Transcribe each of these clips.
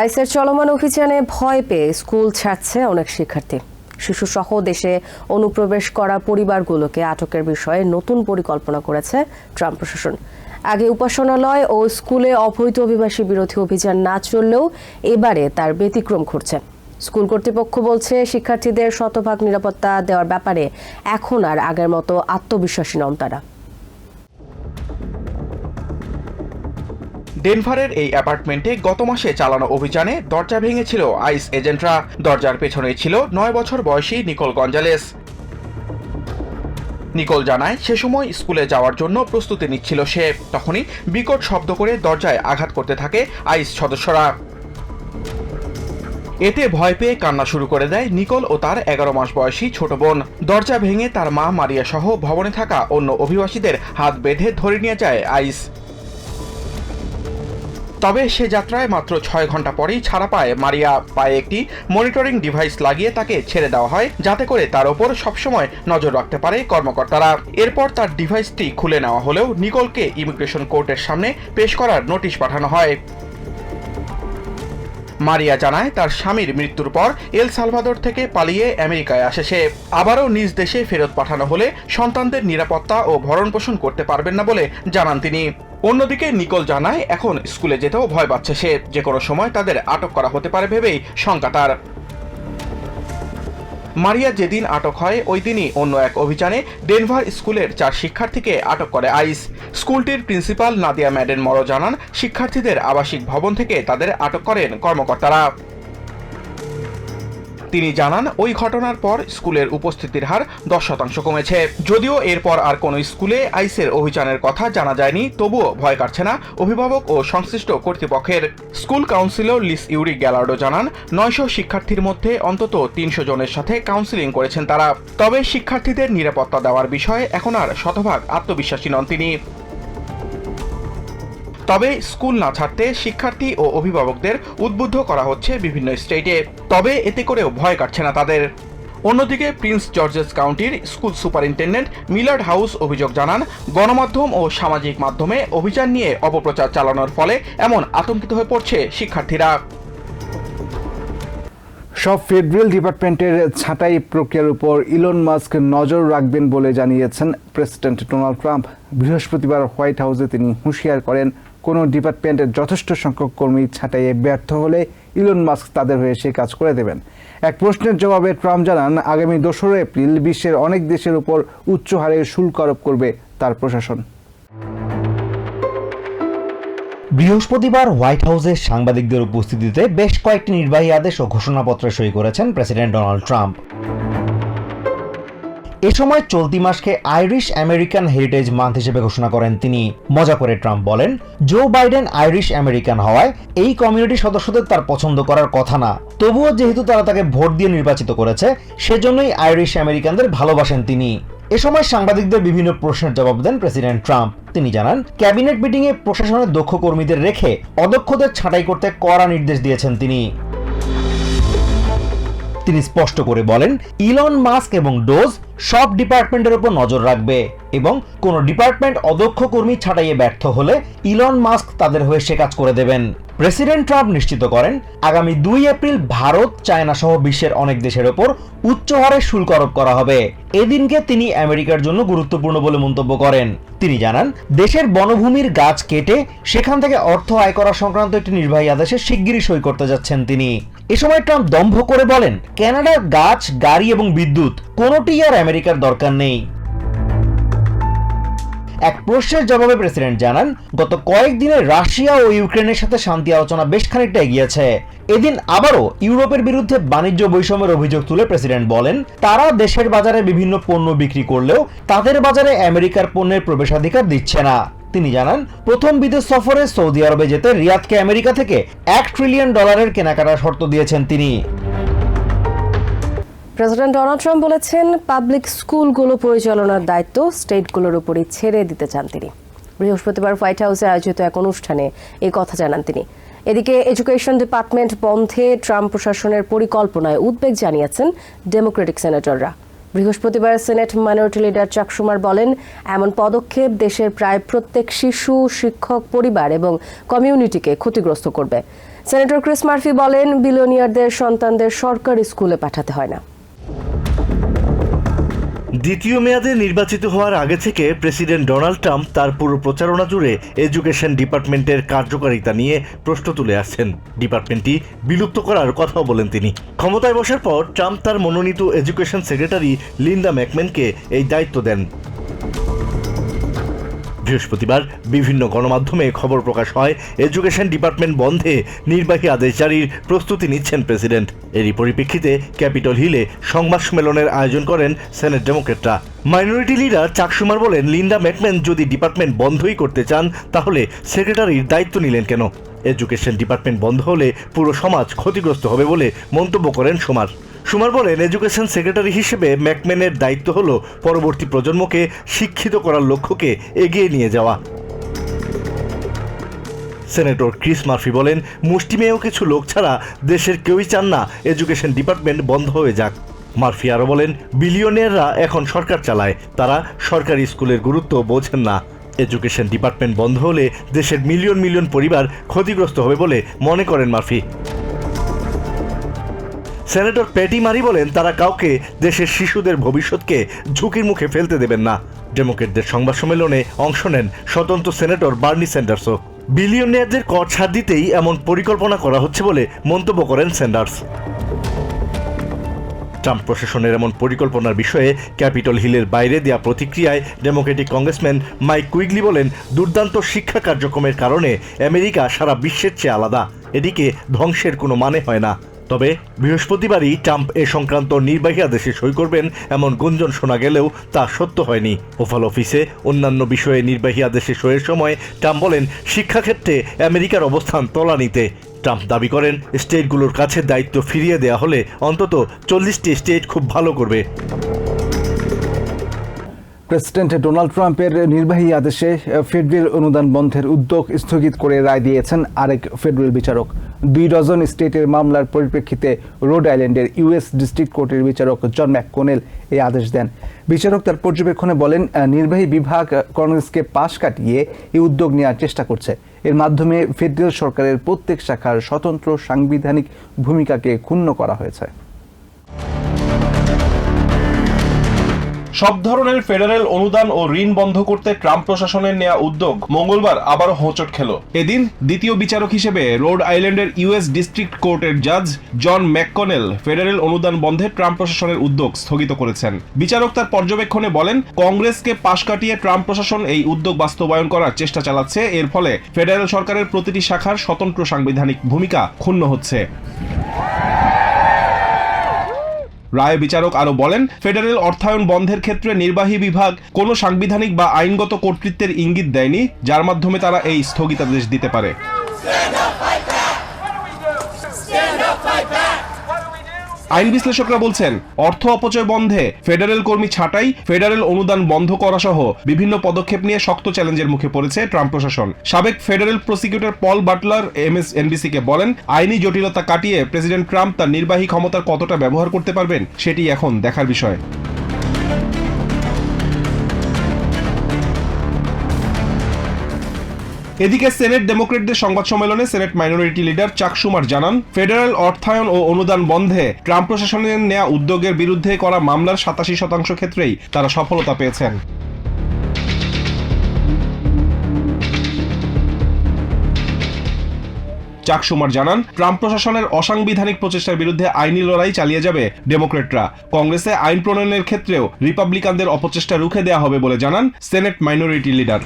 আইসের চলমান অভিযানে ভয় পেয়ে স্কুল ছাড়ছে অনেক শিক্ষার্থী। শিশুসহ দেশে অনুপ্রবেশ করা পরিবারগুলোকে আটকের বিষয়ে নতুন পরিকল্পনা করেছে ট্রাম্প প্রশাসন। আগে উপাসনালয় ও স্কুলে অবৈধ অভিবাসী বিরোধী অভিযান না চললেও এবারে তার ব্যতিক্রম ঘটছে। স্কুল কর্তৃপক্ষ বলছে, শিক্ষার্থীদের শতভাগ নিরাপত্তা দেওয়ার ব্যাপারে এখন আর আগের মতো আত্মবিশ্বাসী নন তারা। ডেনভারের এই অ্যাপার্টমেন্টে গত মাসে চালানো অভিযানে দরজা ভেঙেছিল আইস এজেন্টরা। দরজার পেছনেই ছিল নয় বছর বয়সী নিকোল গঞ্জালেস। নিকোল জানায়, সে সময় স্কুলে যাওয়ার জন্য প্রস্তুতি নিচ্ছিল সে। তখনই বিকট শব্দ করে দরজায় আঘাত করতে থাকে আইস সদস্যরা। এতে ভয় পেয়ে কান্না শুরু করে দেয় নিকোল ও তার এগারো মাস বয়সী ছোট বোন। দরজা ভেঙে তার মা মারিয়া সহ ভবনে থাকা অন্য অভিবাসীদের হাত বেঁধে ধরে নিয়ে যায় আইস। তবে সে যাত্রায় মাত্র ছয় ঘণ্টা পরেই ছাড়া পায়। মারিয়া পায়ে একটি মনিটরিং ডিভাইস লাগিয়ে তাকে ছেড়ে দেওয়া হয়, যাতে করে তার ওপর সবসময় নজর রাখতে পারে কর্মকর্তারা। এরপর তার ডিভাইসটি খুলে নেওয়া হলেও নিকোলকে ইমিগ্রেশন কোর্টের সামনে পেশ করার নোটিশ পাঠানো হয়। মারিয়া জানায়, তার স্বামীর মৃত্যুর পর এল সালভাদর থেকে পালিয়ে আমেরিকায় আসে সে। আবারও নিজ দেশে ফেরত পাঠানো হলে সন্তানদের নিরাপত্তা ও ভরণ পোষণ করতে পারবেন না বলে জানান তিনি। অন্যদিকে নিকল জানায়, এখন স্কুলে যেতেও ভয় পাচ্ছে সে, যে কোনো সময় তাদের আটক করা হতে পারে ভেবেই শঙ্কা তার। মারিয়া যেদিন আটক হয়, ওই দিনই অন্য এক অভিযানে ডেনভার স্কুলের চার শিক্ষার্থীকে আটক করে আইস। স্কুলটির প্রিন্সিপাল নাদিয়া ম্যাডেন মরো জানান, শিক্ষার্থীদের আবাসিক ভবন থেকে তাদের আটক করেন কর্মকর্তারা। তিনি জানান, ওই ঘটনার পর স্কুলের উপস্থিতির হার দশ শতাংশ কমেছে। যদিও এরপর আর কোনো স্কুলে আইসের অভিযানের কথা জানা যায়নি, তবুও ভয় কাটছে না অভিভাবক ও সংশ্লিষ্ট কর্তৃপক্ষের। School counsellor Lis Yuri Gallardo জানান, নয়শো শিক্ষার্থীর মধ্যে অন্তত তিনশো জনের সাথে কাউন্সিলিং করেছেন তারা। তবে শিক্ষার্থীদের নিরাপত্তা দেওয়ার বিষয়ে এখন আর শতভাগ আত্মবিশ্বাসী নন তিনি। তবে স্কুল না ছাড়তে শিক্ষার্থী ও অভিভাবকদের উদ্বুদ্ধ করা হচ্ছে বিভিন্ন স্টেটে। তবে এতে করেও ভয় কাটছে না তাদের। অন্যদিকে প্রিন্স জর্জেস কাউন্টির স্কুল সুপারিনটেন্ডেন্ট মিলার্ড হাউস অভিযোগ জানান, গণমাধ্যম ও সামাজিক মাধ্যমে অভিযান নিয়ে অপপ্রচার চালানোর ফলে এমন আতঙ্কিত হয়ে পড়ছে শিক্ষার্থীরা। সব ফেডারেল ডিপার্টমেন্টের ছাঁটাই প্রক্রিয়ার উপর ইলন মাস্ক নজর রাখবেন বলে জানিয়েছেন প্রেসিডেন্ট ডোনাল্ড ট্রাম্প। বৃহস্পতিবার হোয়াইট হাউসে তিনি হুঁশিয়ার করেন কোনো ডিপার্টমেন্টের যথেষ্ট সংখ্যক কর্মী ছাঁটাইয়ে ব্যর্থ হলে ইলন মাস্ক তাদের হয়ে সে কাজ করে দেবেন। এক প্রশ্নের জবাবে ট্রাম্প জানান, আগামী দোসরা এপ্রিল বিশ্বের অনেক দেশের উপর উচ্চ হারে শুল্ক আরোপ করবে তার প্রশাসন। বৃহস্পতিবার হোয়াইট হাউসে সাংবাদিকদের উপস্থিতিতে বেশ কয়েকটি নির্বাহী আদেশ ও ঘোষণাপত্রে সই করেছেন প্রেসিডেন্ট ডোনাল্ড ট্রাম্প। এ সময় চলতি মাসকে আইরিশ আমেরিকান হেরিটেজ মান্থ হিসেবে ঘোষণা করেন তিনি। মজা করে ট্রাম্প বলেন, জো বাইডেন আইরিশ আমেরিকান হওয়ায় এই কমিউনিটির সদস্যদের তার পছন্দ করার কথা না। তবুও যেহেতু তারা তাকে ভোট দিয়ে নির্বাচিত করেছে, সেজন্যই আইরিশ আমেরিকানদের ভালোবাসেন তিনি। এ সময় সাংবাদিকদের বিভিন্ন প্রশ্নের জবাব দেন প্রেসিডেন্ট ট্রাম্প। তিনি জানান, ক্যাবিনেট মিটিংয়ে প্রশাসনের দক্ষ কর্মীদের রেখে অদক্ষদের ছাঁটাই করতে কড়া নির্দেশ দিয়েছেন তিনি। তিনি স্পষ্ট করে বলেন, ইলন মাস্ক এবং ডোজ সব ডিপার্টমেন্টের উপর নজর রাখবে এবং কোনো ডিপার্টমেন্ট অদক্ষ কর্মী ছাঁটাইয়ে ব্যর্থ হলে ইলন মাস্ক তাদের হয়ে সে কাজ করে দেবেন। প্রেসিডেন্ট ট্রাম্প নিশ্চিত করেন, আগামী দুই এপ্রিল ভারত চায়না সহ বিশ্বের অনেক দেশের ওপর উচ্চ হারে শুল্ক আরোপ করা হবে। এদিনকে তিনি আমেরিকার জন্য গুরুত্বপূর্ণ বলে মন্তব্য করেন। তিনি জানান, দেশের বনভূমির গাছ কেটে সেখান থেকে অর্থ আয় করা সংক্রান্ত একটি নির্বাহী আদেশে শিগগিরই সই করতে যাচ্ছেন তিনি। এ সময় ট্রাম্প দম্ভ করে বলেন, কানাডার গাছ, গাড়ি এবং বিদ্যুৎ কোনোটি আর আমেরিকার দরকার নেই। এক প্রশ্নের জবাবে প্রেসিডেন্ট জানান, গত কয়েকদিনে রাশিয়া ও ইউক্রেনের সাথে শান্তি আলোচনা বেশ খানিকটা এগিয়েছে। এদিন আবারও ইউরোপের বিরুদ্ধে বাণিজ্য বৈষম্যের অভিযোগ তুলে প্রেসিডেন্ট বলেন, তারা দেশের বাজারে বিভিন্ন পণ্য বিক্রি করলেও তাদের বাজারে আমেরিকার পণ্যের প্রবেশাধিকার দিচ্ছে না। তিনি জানান, প্রথম বিদেশ সফরে সৌদি আরবে যেতে রিয়াদকে আমেরিকা থেকে এক ট্রিলিয়ন ডলারের কেনাকাটার শর্ত দিয়েছেন তিনি। প্রেসিডেন্ট ডোনাল্ড ট্রাম্প বলেছেন, পাবলিক স্কুলগুলো পরিচালনার দায়িত্ব স্টেটগুলোর উপরই ছেড়ে দিতে চান তিনি। বৃহস্পতিবার হোয়াইট হাউসে আয়োজিত এক অনুষ্ঠানে এই কথা জানান তিনি। এদিকে এডুকেশন ডিপার্টমেন্ট বন্ধে ট্রাম্প প্রশাসনের পরিকল্পনায় উদ্বেগ জানিয়েছেন ডেমোক্রেটিক সেনেটররা। বৃহস্পতিবার সেনেট মাইনরিটি লিডার চাকসুমার বলেন, এমন পদক্ষেপ দেশের প্রায় প্রত্যেক শিশু, শিক্ষক, পরিবার এবং কমিউনিটিকে ক্ষতিগ্রস্ত করবে। সেনেটর ক্রিস মার্ফি বলেন, বিলিয়নিয়ারদের সন্তানদের সরকারি স্কুলে পাঠাতে হয় না। দ্বিতীয় মেয়াদে নির্বাচিত হওয়ার আগে থেকে প্রেসিডেন্ট ডোনাল্ড ট্রাম্প তার পুরো প্রচারণা জুড়ে এডুকেশন ডিপার্টমেন্টের কার্যকারিতা নিয়ে প্রশ্ন তুলে আসছেন। ডিপার্টমেন্টটি বিলুপ্ত করার কথাও বলেন তিনি। ক্ষমতায় বসার পর ট্রাম্প তার মনোনীত এডুকেশন সেক্রেটারি লিন্ডা ম্যাকম্যানকে এই দায়িত্ব দেন। বৃহস্পতিবার বিভিন্ন গণমাধ্যমে খবর প্রকাশ হয়। এডুকেশন ডিপার্টমেন্ট বন্ধে নির্বাহী আদেশ জারির প্রস্তুতি নিচ্ছেন প্রেসিডেন্ট। এরই পরিপ্রেক্ষিতে ক্যাপিটল হিলে সংবাদ সম্মেলনের আয়োজন করেন সেনেট ডেমোক্রেটরা। মাইনরিটি লিডার চাকসুমার বলেন, লিন্ডা ম্যাকম্যান যদি ডিপার্টমেন্ট বন্ধই করতে চান, তাহলে সেক্রেটারির দায়িত্ব নিলেন কেন? এডুকেশন ডিপার্টমেন্ট বন্ধ হলে পুরো সমাজ ক্ষতিগ্রস্ত হবে বলে মন্তব্য করেন সুমার। সুমার বলেন এডুকেশন সেক্রেটারি হিসেবে ম্যাকম্যানের দায়িত্ব হল পরবর্তী প্রজন্মকে শিক্ষিত করার লক্ষ্যকে এগিয়ে নিয়ে যাওয়া। সেনেটর ক্রিস মার্ফি বলেন, মুষ্টিমেয় কিছু লোক ছাড়া দেশের কেউই চান না এডুকেশন ডিপার্টমেন্ট বন্ধ হয়ে যাক। মার্ফি আরও বলেন বিলিয়নিয়াররা এখন সরকার চালায়, তারা সরকারি স্কুলের গুরুত্ব বোঝেন না। এডুকেশন ডিপার্টমেন্ট বন্ধ হলে দেশের মিলিয়ন মিলিয়ন পরিবার ক্ষতিগ্রস্ত হবে বলে মনে করেন মার্ফি। সেনেটর প্যাটি মারি বলেন, তারা কাউকে দেশের শিশুদের ভবিষ্যৎকে ঝুঁকির মুখে ফেলতে দেবেন না। ডেমোক্রেটদের সংবাদ সম্মেলনে অংশ নেন স্বতন্ত্র সেনেটর বার্নি স্যান্ডার্সও বিলিয়নিয়ারদের কর ছাড় দিতেই এমন পরিকল্পনা করা হচ্ছে বলে মন্তব্য করেন স্যান্ডার্স ট্রাম্প প্রশাসনের এমন পরিকল্পনার বিষয়ে ক্যাপিটল হিলের বাইরে দেওয়া প্রতিক্রিয়ায় ডেমোক্রেটিক কংগ্রেসম্যান মাইক কুইগলি বলেন, দুর্দান্ত শিক্ষা কার্যক্রমের কারণে আমেরিকা সারা বিশ্বের চেয়ে আলাদা। এদিকে ধ্বংসের কোনো মানে হয় না। তবে বৃহস্পতিবারই ট্রাম্প এ সংক্রান্ত নির্বাহী আদেশে সই করবেন এমন গুঞ্জন শোনা গেলেও তা সত্য হয়নি। ওভাল অফিসে অন্যান্য বিষয়ে নির্বাহী আদেশে সইয়ের সময় ট্রাম্প বলেন, শিক্ষাক্ষেত্রে আমেরিকার অবস্থান তলানিতে। ট্রাম্প দাবি করেন, স্টেটগুলোর কাছে দায়িত্ব ফিরিয়ে দেয়া হলে অন্তত চল্লিশটি স্টেট খুব ভালো করবে। প্রেসিডেন্ট ডোনাল্ড ট্রাম্পের নির্বাহী আদেশে ফেডারেল অনুদান বন্ধের উদ্যোগ স্থগিত করে রায় দিয়েছেন আরেক ফেডারেল বিচারক। দুই ডজন স্টেটের মামলার পরিপ্রেক্ষিতে রোড আইল্যান্ডের ইউএস ডিস্ট্রিক্ট কোর্টের বিচারক জন ম্যাককোনেল এই আদেশ দেন। বিচারক তার পর্যবেক্ষণে বলেন নির্বাহী বিভাগ কংগ্রেসকে পাশ কাটিয়ে এই উদ্যোগ নেওয়ার চেষ্টা করছে। এর মাধ্যমে ফেডারেল সরকারের প্রত্যেক শাখার স্বতন্ত্র সাংবিধানিক ভূমিকাকে ক্ষুণ্ণ করা হয়েছে। সব ধরনের ফেডারেল অনুদান ও ঋণ বন্ধ করতে ট্রাম্প প্রশাসনের নেওয়া উদ্যোগ মঙ্গলবার আবারও হোঁচট খেল। এদিন দ্বিতীয় বিচারক হিসেবে রোড আইল্যান্ডের ইউএস ডিস্ট্রিক্ট কোর্টের জাজ জন ম্যাককনেল ফেডারেল অনুদান বন্ধে ট্রাম্প প্রশাসনের উদ্যোগ স্থগিত করেছেন। বিচারক তার পর্যবেক্ষণে বলেন, কংগ্রেসকে পাশ কাটিয়ে ট্রাম্প প্রশাসন এই উদ্যোগ বাস্তবায়ন করার চেষ্টা চালাচ্ছে। এর ফলে ফেডারেল সরকারের প্রতিটি শাখার স্বতন্ত্র সাংবিধানিক ভূমিকা ক্ষুণ্ণ হচ্ছে। রায় বিচারক আরও বলেন, ফেডারেল অর্থায়ন বন্ধের ক্ষেত্রে নির্বাহী বিভাগ কোনো সাংবিধানিক বা আইনগত কর্তৃত্বের ইঙ্গিত দেয়নি, যার মাধ্যমে তারা এই স্থগিতাদেশ দিতে পারে। আইন বিশ্লেষকরা বলছেন, অর্থ অপচয় বন্ধে ফেডারেল কর্মী ছাঁটাই, ফেডারেল অনুদান বন্ধ করা সহ বিভিন্ন পদক্ষেপ নিয়ে শক্ত চ্যালেঞ্জের মুখে পড়েছে ট্রাম্প প্রশাসন। সাবেক federal prosecutor Paul Butler M MSNBC কে বলেন, আইনি জটিলতা কাটিয়ে প্রেসিডেন্ট ট্রাম্প তার নির্বাহী ক্ষমতার কতটা ব্যবহার করতে পারবেন, সেটি এখন দেখার বিষয়। এদিকে সেনেট ডেমোক্রেটদের সংবাদ সম্মেলনে সেনেট মাইনরিটি লিডার চাক সুমার জানান, ফেডারেল অর্থায়ন ও অনুদান বন্ধে ট্রাম্প প্রশাসনের নেয়া উদ্যোগের বিরুদ্ধে করা মামলার সাতাশি শতাংশ ক্ষেত্রেই তারা সফলতা পেয়েছেন। চাক সুমার জানান, ট্রাম্প প্রশাসনের অসাংবিধানিক প্রচেষ্টার বিরুদ্ধে আইনি লড়াই চালিয়ে যাবে ডেমোক্রেটরা। কংগ্রেসে আইন প্রণয়নের ক্ষেত্রেও রিপাবলিকানদের অপচেষ্টা রুখে দেওয়া হবে বলে জানান সেনেট মাইনরিটি লিডার।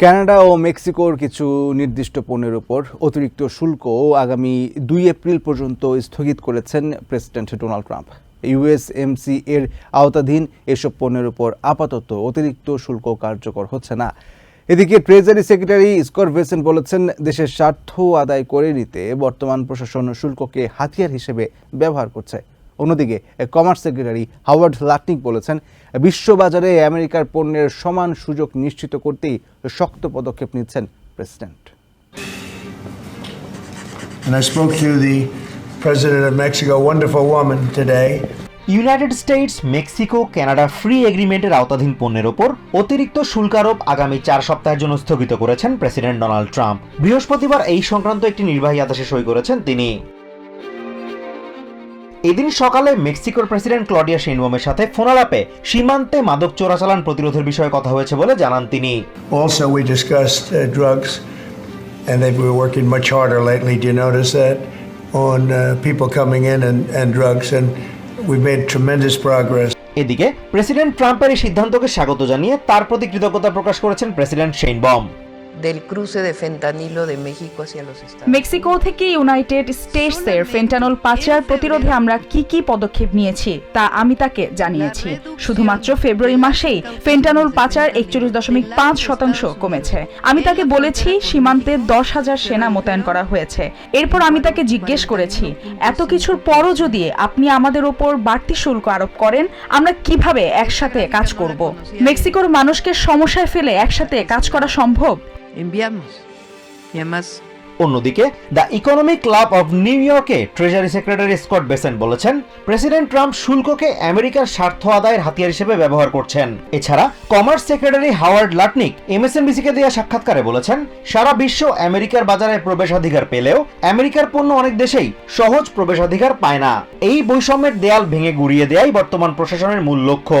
কানাডা ও মেক্সিকোর কিছু নির্দিষ্ট পণ্যের উপর অতিরিক্ত শুল্ক আগামী দুই এপ্রিল পর্যন্ত স্থগিত করেছেন প্রেসিডেন্ট ডোনাল্ড ট্রাম্প। ইউএসএমসি এর আওতাধীন এসব পণ্যের উপর আপাতত অতিরিক্ত শুল্ক কার্যকর হচ্ছে না। এদিকে ট্রেজারি সেক্রেটারি স্কট ভেসেন বলেছেন, দেশের স্বার্থ আদায় করে নিতে বর্তমান প্রশাসন শুল্ককে হাতিয়ার হিসেবে ব্যবহার করছে। অন্যদিকে কমার্স সেক্রেটারি হাওয়ার্ড লাটনিক বলেছেন বিশ্ববাজারে আমেরিকার পণ্যের সমান সুযোগ নিশ্চিত করতেই শক্ত পদক্ষেপ নিচ্ছেন President. And I spoke to the president of Mexico, wonderful woman, today. United States Mexico Canada free এগ্রিমেন্টের আওতাধীন পণ্যের ওপর অতিরিক্ত শুল্ক আরোপ আগামী চার সপ্তাহের জন্য স্থগিত করেছেন প্রেসিডেন্ট ডোনাল্ড ট্রাম্প। বৃহস্পতিবার এই সংক্রান্ত একটি নির্বাহী আদেশে সই করেছেন তিনি। এদিন সকালে মেক্সিকোর প্রেসিডেন্ট ক্লডিয়া শেনবমের সাথে ফোন আলাপে সীমান্তে মাদক চোরাচালান প্রতিরোধের বিষয়ে কথা হয়েছে বলে জানান তিনি। Also we discussed drugs and they were working much harder lately do you notice that on people coming in and and drugs and we made tremendous progress এদিকে প্রেসিডেন্ট ট্রাম্পের এই সিদ্ধান্তকে স্বাগত জানিয়ে তার প্রতি কৃতজ্ঞতা প্রকাশ করেছেন President Sheinbaum del cruce de fentanilo de México hacia los Estados Mexico থেকে ইউনাইটেড স্টেটসের ফেন্টানল পাচার প্রতিরোধে আমরা কি কি পদক্ষেপ নিয়েছি তা আমি তাকে জানিয়েছি। শুধুমাত্র ফেব্রুয়ারি মাসেই ফেন্টানল পাচার একচল্লিশ দশমিক পাঁচ শতাংশ কমেছে। আমি তাকে বলেছি সীমান্তে দশ হাজার সেনা মোতায়েন করা হয়েছে। এরপর আমি তাকে জিজ্ঞেস করেছি এত কিছুর পরও যদি আপনি আমাদের ওপর বাড়তি শুল্ক আরোপ করেন আমরা কীভাবে একসাথে কাজ করব? মেক্সিকোর মানুষকে সমস্যায় ফেলে একসাথে কাজ করা সম্ভব? Enviamos. Y además, অন্যদিকে the economic club of New ইয়র্কে ট্রেজারি সেক্রেটারি স্কট বেসেন বলেছেন প্রেসিডেন্ট ট্রাম্প শুল্ককে আমেরিকার স্বার্থ আদায়ের হাতিয়ার হিসেবে ব্যবহার করছেন। এছাড়া কমার্স সেক্রেটারি হাওয়ার্ড লাটনিক এমএসএনবিসিকে দেওয়া সাক্ষাৎকারে বলেছেন, সারা বিশ্ব আমেরিকার বাজারে প্রবেশাধিকার পেলেও আমেরিকার পণ্য অনেক দেশেই সহজ প্রবেশাধিকার পায় না। এই বৈষম্যের দেয়াল ভেঙে গুড়িয়ে দেয়াই বর্তমান প্রশাসনের মূল লক্ষ্য।